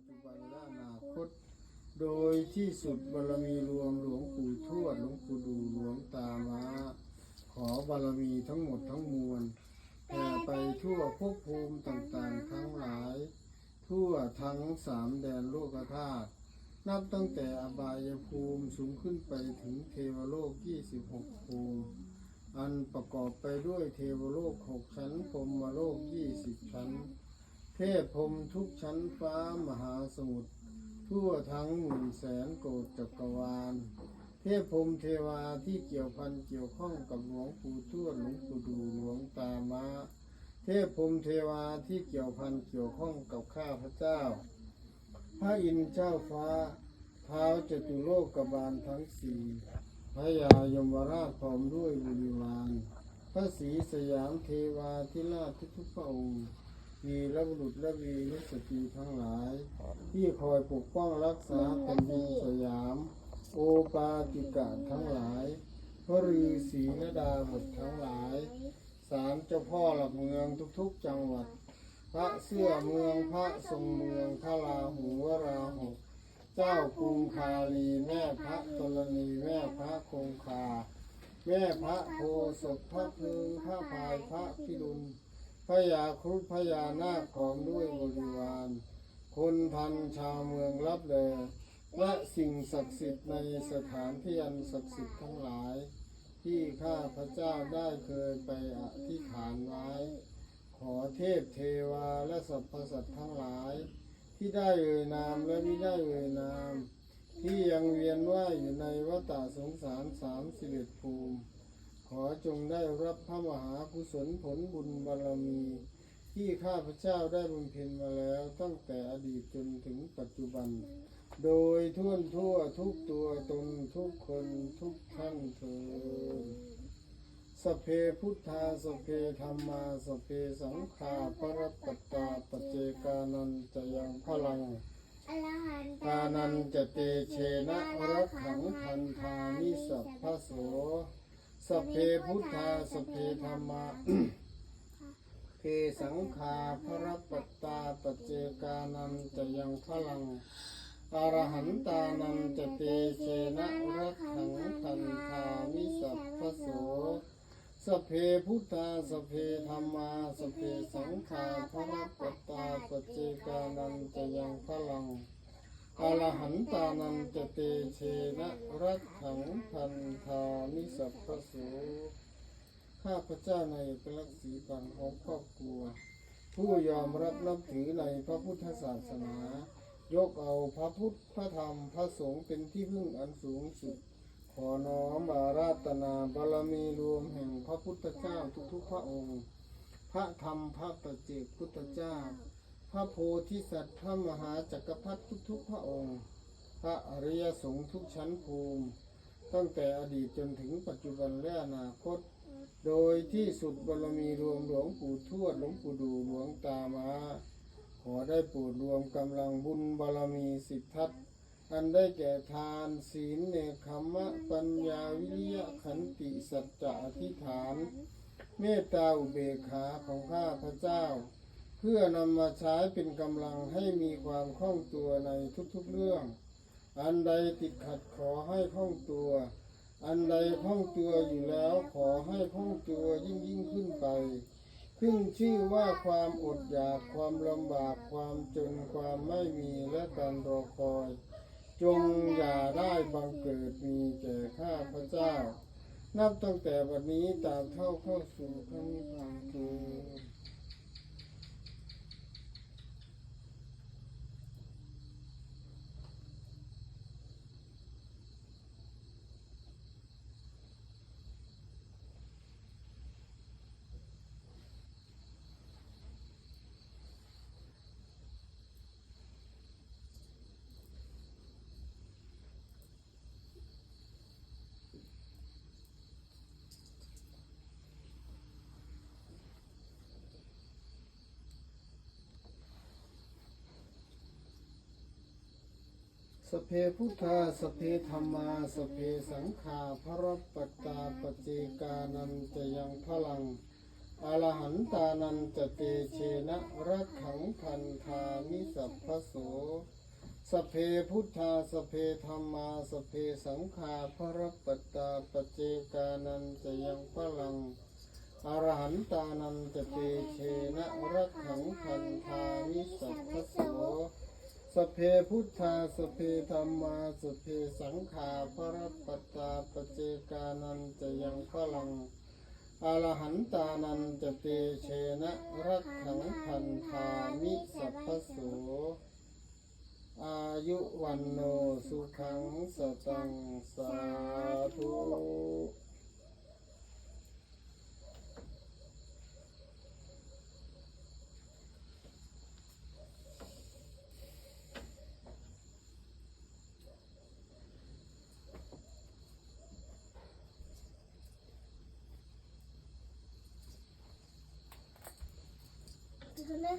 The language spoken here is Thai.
จจุบันและอนาคต โดยที่สุดบารมีรวมหลวงปู่ทวดหลวงปู่ดูหลวงตามาขอบารมีทั้งหมดทั้งมวลแผ่ไปทั่วภพภูมิต่างๆทั้งหลาย ทั่วทั้งสามแดนโลกธาตุนับตั้งแต่อบายภูมิสูงขึ้นไปถึงเทวโลก 26 ภูมิ อันประกอบไปด้วยเทวโลกหกชั้นพรมโลก 20 ชั้น เทพพรหมทุกชั้นฟ้ามหาสมุทรทั่วทั้งหมื่นแสนโกฏจักรวาล เทพพรหมเทวาที่เกี่ยวพันเกี่ยวข้องกับหลวงปู่ทวดหลวงปู่ดูหลวงตามาเทพพรหมเทวาที่เกี่ยวพันเกี่ยวข้องกับข้าพระเจ้า พระอินทร์เจ้าฟ้าเท้าจตุโลกบาลทั้งสี่พระยายมราชพร้อมด้วยบริวารพระศรีสยามเทวาธิราชทุกพระองค์ วีรบุรุษและวีรสตรีทั้งหลาย ที่คอยปกป้องรักษาแผ่นดินสยาม โอปาติกะทั้งหลาย พระฤาษีนดาบททั้งหลาย สามเจ้าพ่อหลักเมืองทุกๆจังหวัด พระเสื้อเมืองพระทรงเมืองพระลาหูวราหกเจ้ากรุงคาลีแม่พระตรณีแม่พระคงคา แม่พระโพศพพระพึงพระพายพระพิรุณ พยาครุฑพญานาคของด้วยบริวาร คนพันชาวเมืองรับแลและสิ่งศักดิ์สิทธิ์ในสถานที่อันศักดิ์สิทธิ์ทั้งหลาย ที่ข้าพระเจ้าได้เคยไปอธิษฐานไว้ ขอเทพเทวาและสรรพสัตว์ทั้งหลาย ที่ได้เอ่ยนามและไม่ได้เอ่ยนาม ที่ยังเวียนว่ายอยู่ในวัฏสงสารสามสิบเอ็ดภูมิ ขอจงได้รับพระมหากุศลผลบุญบารมี ที่ข้าพเจ้าได้บำเพ็ญมาแล้วตั้งแต่อดีตจนถึงปัจจุบัน โดยทั่วทั่วทุกตัวตนทุกคนทุกท่านเถิดสเพพุทธาสเพธรรมาสเพสังฆาปรปัตตาปเจกานันจะยังพลังกานันจะเตเชนะรักขังทันทานิสัพพะโส สพเพพุทธาสพเพธรรมาเพสังฆาพระปัตตาปเจกานันจะยังพลังอรหันตานันจะเตเชนะรักขังทันทานิสัพพโสสพเพพุทธาสพเพธรรมาสพเพสังฆาพระปัตตาปเจกานันจะยังพลัง อรหันตานันจะเตเชนะรักขังพันธานิสัพพะโสข้าพเจ้าในเอกลักษณ์สีปังของครอบครัว ผู้ยอมรับนับถือในพระพุทธศาสนา ยกเอาพระพุทธพระธรรมพระสงฆ์เป็นที่พึ่งอันสูงสุด ขอน้อมอาราธนาบารมีรวมแห่งพระพุทธเจ้าทุกๆพระองค์ พระธรรมพระประเจกพุทธเจ้า พระโพธิสัตว์พระมหาจักรพรรดิทุกๆพระองค์ พระอริยสงฆ์ทุกชั้นภูมิ ตั้งแต่อดีตจนถึงปัจจุบันและอนาคต โดยที่สุดบารมีรวมหลวงปู่ทวดหลวงปู่ดูหลวงตามาขอได้โปรดรวมกำลังบุญบารมีสิทธัตอันได้แก่ทานศีลเนคขมะปัญญาวิริยะขันติสัจจะอธิษฐาน เมตตาอุเบกขาของข้าพระเจ้า เพื่อนำมาใช้เป็นกำลังให้มีความคล่องตัวในทุกๆเรื่อง อันใดติดขัดขอให้คล่องตัว อันใดคล่องตัวอยู่แล้วขอให้คล่องตัวยิ่งยิ่งขึ้นไป ขึ้นชื่อว่าความอดอยากความลำบากความจนความไม่มีและการรอคอย จงอย่าได้บังเกิดมีแก่ข้าพระเจ้า นับตั้งแต่วันนี้ตามเท่าเข้าสู่พระนิพพานคือ สเพพุทธาสเพธรรมาสเพสังฆาพระปัตตาปเจกานันจะยังพลังอรหันตานันจะเตเชนะรักขังพันธามิสัพพโสสเพพุทธาสเพธรรมาสเพสังฆาพระปัตตาปเจกานันจะยังพลังอรหันตานันจะเตเชนะรักขังพันธามิสัพพโส สพเพพุทธาสพเพธรรมาสพเพสังฆาพระปัตตาปเจกานันจะยังพลังอรหันตานันจะเตเชนะรักขังพันธามิสัพพโสอายุวันโนสุขังสตังสาธุ ดูนะ